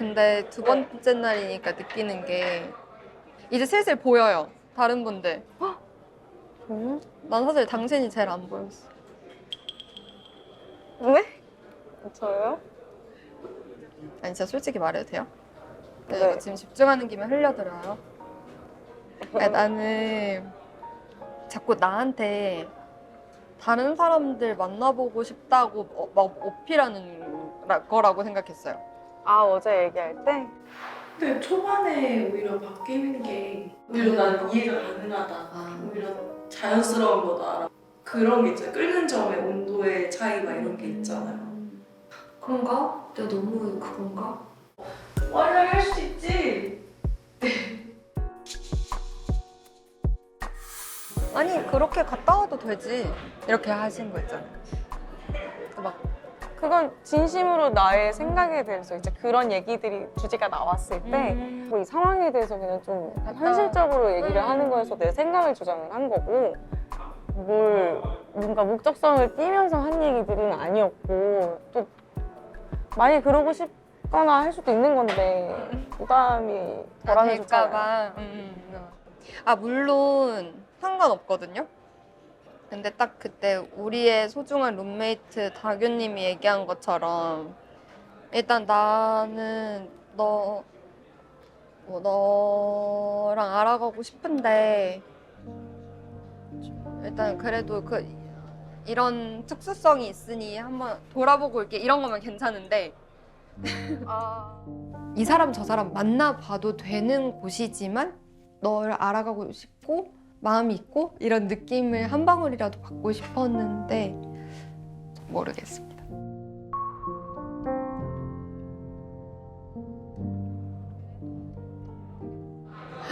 근데 두 번째 날이니까 느끼는 게 이제 슬슬 보여요. 다른 분들. 헉! 음? 난 사실 당신이 제일 안 보였어. 네? 저요? 아니 진짜 솔직히 말해도 돼요? 네, 네. 지금 집중하는 김에 흘려들어요. 아니, 나는 자꾸 나한테 다른 사람들 만나보고 싶다고 어, 막 어필하는 라- 거라고 생각했어요. 아 어제 얘기할 때? 근데 초반에 오히려 바뀌는 게 오히려 난 이해가 가능하다. 오히려 자연스러운 거다. 그런 게 있잖아요. 끓는 점의 온도의 차이가 이런 게 있잖아요. 그런가? 내가 너무 그건가? 원래 할 수 있지. 아니 그렇게 갔다 와도 되지 이렇게 하신 거 있잖아요. 막 그건 진심으로 나의 생각에 대해서 이제 그런 얘기들이 주제가 나왔을 때 음. 뭐이 상황에 대해서 그냥 좀 현실적으로 얘기를 하는 거에서 내 생각을 주장을 한 거고 뭘 뭔가 목적성을 띠면서 한 얘기들은 아니었고 또 많이 그러고 싶거나 할 수도 있는 건데 부담이 덜하면 좋잖아요. 될까봐. 음, 음. 아 물론 상관없거든요. 근데 딱 그때 우리의 소중한 룸메이트 다규님이 얘기한 것처럼 일단 나는 너 뭐, 너랑 알아가고 싶은데 일단 그래도 그 이런 특수성이 있으니 한번 돌아보고 올게 이런 거면 괜찮은데 아. 이 사람 저 사람 만나봐도 되는 곳이지만 널 알아가고 싶고 마음이 있고 이런 느낌을 한 방울이라도 받고 싶었는데 모르겠습니다.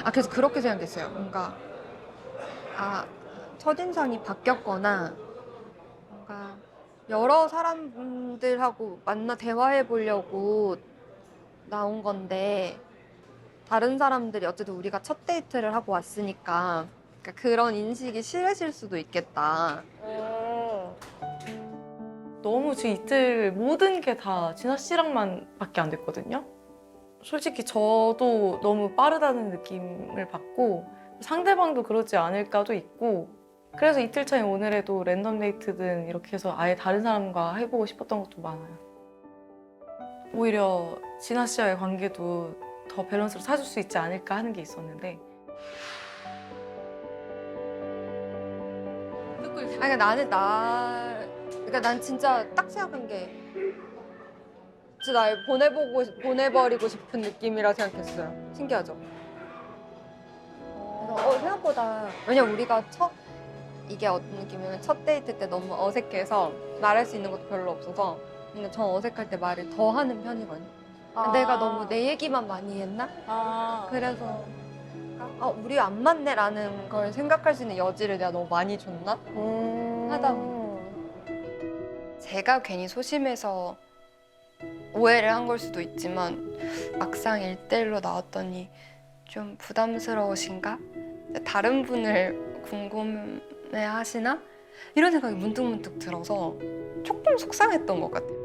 아 그래서 그렇게 생각했어요. 뭔가 아 첫인상이 바뀌었거나 뭔가 여러 사람들하고 만나 대화해 보려고 나온 건데 다른 사람들이 어쨌든 우리가 첫 데이트를 하고 왔으니까 그러니까 그런 인식이 싫으실 수도 있겠다. 음. 너무 저 이틀 모든 게 다 진아 씨랑만 밖에 안 됐거든요. 솔직히 저도 너무 빠르다는 느낌을 받고 상대방도 그러지 않을까도 있고 그래서 이틀 차인 오늘에도 랜덤 데이트든 이렇게 해서 아예 다른 사람과 해보고 싶었던 것도 많아요. 오히려 진아 씨와의 관계도 더 밸런스를 찾을 수 있지 않을까 하는 게 있었는데 아니 그러니까 나는 나 그러니까 난 진짜 딱 생각한 게 진짜 날 보내보고 싶- 보내버리고 싶은 느낌이라 생각했어요. 신기하죠? 그래서 어, 생각보다 왜냐 면 우리가 첫 이게 어떤 느낌이냐면 첫 데이트 때 너무 어색해서 말할 수 있는 것도 별로 없어서 근데 전 어색할 때 말을 더 하는 편이거든요. 내가 너무 내 얘기만 많이 했나? 아. 그래서 않을까? 아, 우리 안 맞네라는 걸 생각할 수 있는 여지를 내가 너무 많이 줬나? 음... 하다 보면. 제가 괜히 소심해서 오해를 한 걸 수도 있지만 막상 일대일로 나왔더니 좀 부담스러우신가? 다른 분을 궁금해 하시나? 이런 생각이 문득문득 들어서 조금 속상했던 것 같아요.